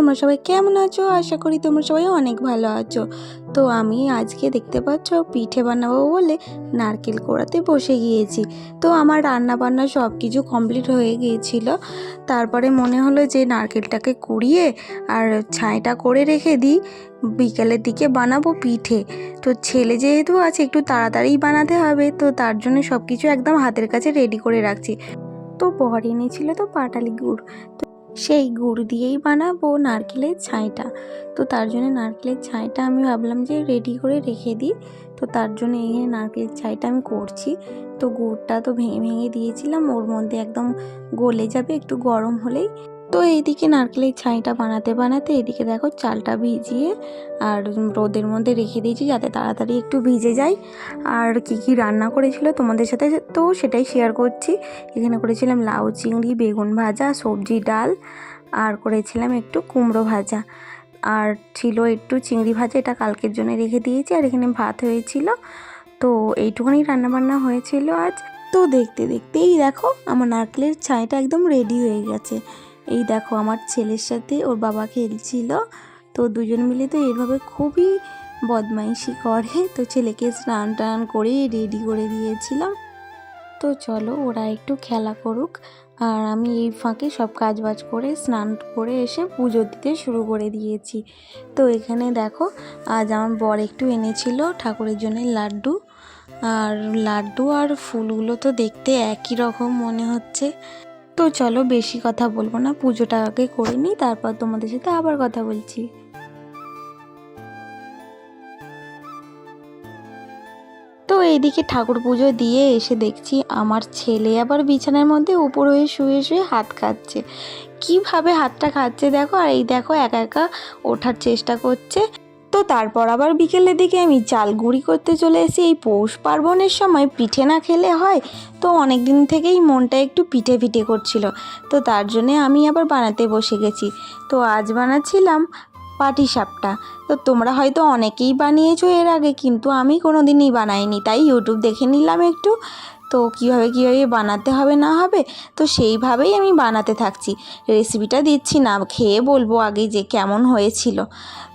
তোমরা সবাই কেমন আছো? আশা করি তোমরা সবাই অনেক ভালো আছো। তো আমি আজকে দেখতে পাচ্ছ, পিঠে বানাবো বলে নারকেল কোড়াতে বসে গিয়েছি। তো আমার রান্না বান্না সব কিছু কমপ্লিট হয়ে গিয়েছিল। তারপরে মনে হলো যে নারকেলটাকে কুড়িয়ে আর ছাইটা করে রেখে দিই। বিকেলের দিকে বানাবো পিঠে। তো ছেলে যেহেতু আছে, একটু তাড়াতাড়ি বানাতে হবে। তো তার জন্য সব কিছু একদম হাতের কাছে রেডি করে রাখছি। তো বর এনেছিল তো পাটালি গুড়। তো সেই গুড় দিয়েই বানাবো নারকেলের ছাইটা। তো তার জন্য নারকেলের ছাইটা আমি ভাবলাম যে রেডি করে রেখে দিই। তো তার জন্য এই নারকেলের ছাইটা আমি করছি। তো গুড়টা তো ভেঙে ভেঙে দিয়েছিলাম, ওর মধ্যে একদম গলে যাবে, একটু গরম হলেই। তো এইদিকে নারকেলের ছাইটা বানাতে বানাতে এদিকে দেখো চালটা ভিজিয়ে আর রোদের মধ্যে রেখে দিয়েছি যাতে তাড়াতাড়ি একটু ভিজে যায়। আর কি কি রান্না করেছিল তোমাদের সাথে তো সেটাই শেয়ার করছি। এখানে করেছিলাম লাউ চিংড়ি, বেগুন ভাজা, সবজি, ডাল আর করেছিলাম একটু কুমড়ো ভাজা। আর ছিল একটু চিংড়ি ভাজা, এটা কালকের জন্য রেখে দিয়েছি আর এখানে ভাত হয়েছিল। তো এইটুকুনি রান্নাবান্না হয়েছিল আজ। তো দেখতে দেখতেই দেখো আমার নারকেলের ছাইটা একদম রেডি হয়ে গেছে। এই দেখো, আমার ছেলের সাথে ওর বাবা খেলছিল। তো দুজন মিলে তো এভাবে খুবই বদমাইশি করে। তো ছেলেকে স্নান টান করে রেডি করে দিয়েছিলাম। তো চলো, ওরা একটু খেলা করুক। আর আমি এই ফাঁকে সব কাজ বাজ করে, স্নান করে এসে পুজো দিতে শুরু করে দিয়েছি। তো এখানে দেখো, আজ আমার বর একটু এনেছিল ঠাকুরের জন্য লাড্ডু। আর লাড্ডু আর ফুলগুলো তো দেখতে একই রকম মনে হচ্ছে। তো চলো বেশি কথা বলব না, পুজোটা আগে করে নিই, তারপর তোমাদের সাথে আবার কথা বলছি। তো এইদিকে ঠাকুর পুজো দিয়ে এসে দেখছি আমার ছেলে আবার বিছানার মধ্যে উপর হয়ে শুয়ে শুয়ে হাত খাচ্ছে। কীভাবে হাতটা খাচ্ছে দেখো, আর এই দেখো একা একা ওঠার চেষ্টা করছে। তো তারপর আবার বিকেলের দিকে আমি চাল গুঁড়ি করতে চলে এসেছি। এই পৌষ পার্বণের সময় পিঠে না খেলে হয়, তো অনেক দিন থেকেই মনটা একটু পিঠে পিঠে করছিল। তো তার জন্যে আমি আবার বানাতে বসে গেছি। তো আজ বানাচ্ছিলাম পাটি সাপটা। তো তোমরা হয়তো অনেকেই বানিয়েছো এর আগে, কিন্তু আমি কোনো দিনই বানাইনি। তাই ইউটিউব দেখে নিলাম একটু। তো কীভাবে কীভাবে বানাতে হবে না হবে, তো সেইভাবেই আমি বানাতে থাকছি। রেসিপিটা দিচ্ছি না, খেয়ে বলব আগে যে কেমন হয়েছিল।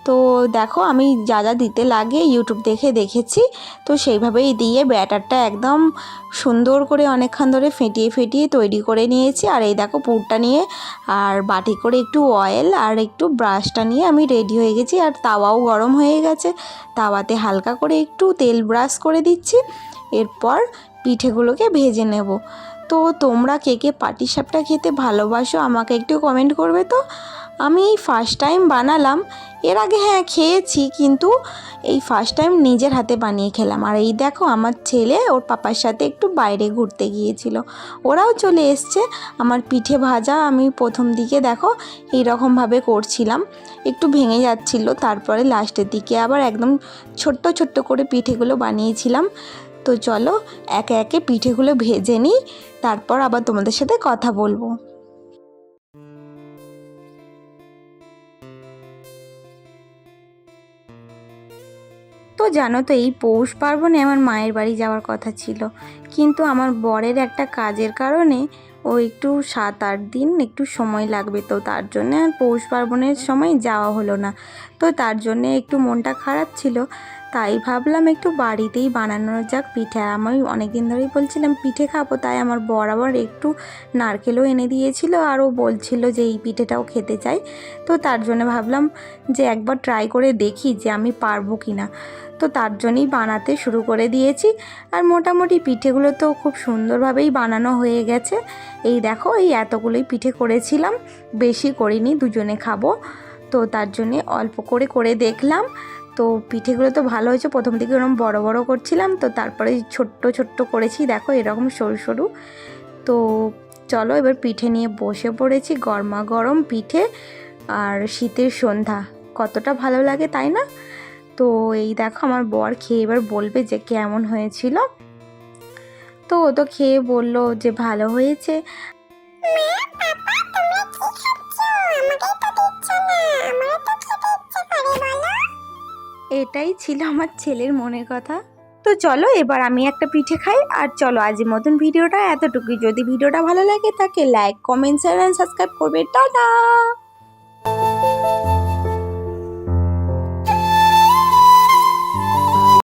তো দেখো আমি যা যা দিতে লাগে ইউটিউব দেখে দেখেছি, তো সেইভাবেই দিয়ে ব্যাটারটা একদম সুন্দর করে অনেকক্ষণ ধরে ফেটিয়ে ফেটিয়ে তৈরি করে নিয়েছি। আর এই দেখো পুরটা নিয়ে আর বাটি করে একটু অয়েল আর একটু ব্রাশটা নিয়ে আমি রেডি হয়ে গেছি। আর তাওয়াও গরম হয়ে গেছে, তাওয়াতে হালকা করে একটু তেল ব্রাশ করে দিচ্ছি। এরপর পিঠেগুলোকে ভেজে নেব। তো তোমরা কে কে পাটিসাপটা খেতে ভালোবাসো আমাকে একটু কমেন্ট করবে তো? আমি এই ফার্স্ট টাইম বানালাম। এর আগে হ্যাঁ খেয়েছি কিন্তু এই ফার্স্ট টাইম নিজের হাতে বানিয়ে খেলাম। আর এই দেখো, আমার ছেলে ওর পাপার সাথে একটু বাইরে ঘুরতে গিয়েছিল। ওরাও চলে এসছে। আমার পিঠে ভাজা আমি প্রথম দিকে দেখো এই রকমভাবে করছিলাম। একটু ভেঙে যাচ্ছিল, তারপরে লাস্টের দিকে আবার একদম ছোট্ট ছোট্ট করে পিঠেগুলো বানিয়েছিলাম। তো চলো একে একে পিঠেগুলো ভেজে নিই, তারপর আবার তোমাদের সাথে কথা বলব। তো জানো তো, এই পৌষ পার্বণে আমার মায়ের বাড়ি যাওয়ার কথা ছিল। কিন্তু আমার বরের একটা কাজের কারণে ও একটু সাত আট দিন একটু সময় লাগবে, তো তার জন্যে আর পৌষ পার্বণের সময় যাওয়া হলো না। তো তার জন্যে একটু মনটা খারাপ ছিল। তাই ভাবলাম একটু বাড়িতেই বানানো যাক পিঠে। আমি অনেক দিন ধরেই বলছিলাম, পিঠে খাব। তাই আমার বর আবার একটু নারকেলও এনে দিয়েছিল আর ও বলছিল যে এই পিঠেটাও খেতে চাই। তো তার জন্য ভাবলাম যে একবার ট্রাই করে দেখি যে আমি পারব কি না তো তার জন্যই বানাতে শুরু করে দিয়েছি। আর মোটামুটি পিঠেগুলো তো খুব সুন্দরভাবেই বানানো হয়ে গেছে। এই দেখো, এই এতগুলোই পিঠে করেছিলাম। বেশি করিনি, দুজনে খাব। তো তার জন্যে অল্প করে করে দেখলাম। তো পিঠেগুলো তো ভালো হয়েছে। প্রথম দিকে ওরকম বড় বড় করছিলাম, তো তারপরে ছোট্ট ছোট্ট করেছি। দেখো এরকম সরু সরু। তো চলো এবার পিঠে নিয়ে বসে পড়েছি গরমা গরম পিঠে আর শীতের সন্ধ্যা। কতটা ভালো লাগে তাই না? তো এই দেখো আমার বর খেয়ে এবার বলবে যে কেমন হয়েছিল। তো ও তো খেয়ে বলল যে ভালো হয়েছে। এটাই ছিল আমার ছেলের মনের কথা। তো চলো, এবার আমি একটা পিঠে খাই, আর চলো আজের মতন ভিডিওটা এতটুকুই। যদি ভিডিওটা ভালো লাগে, তাকে like comment share and subscribe করবে। টাটা!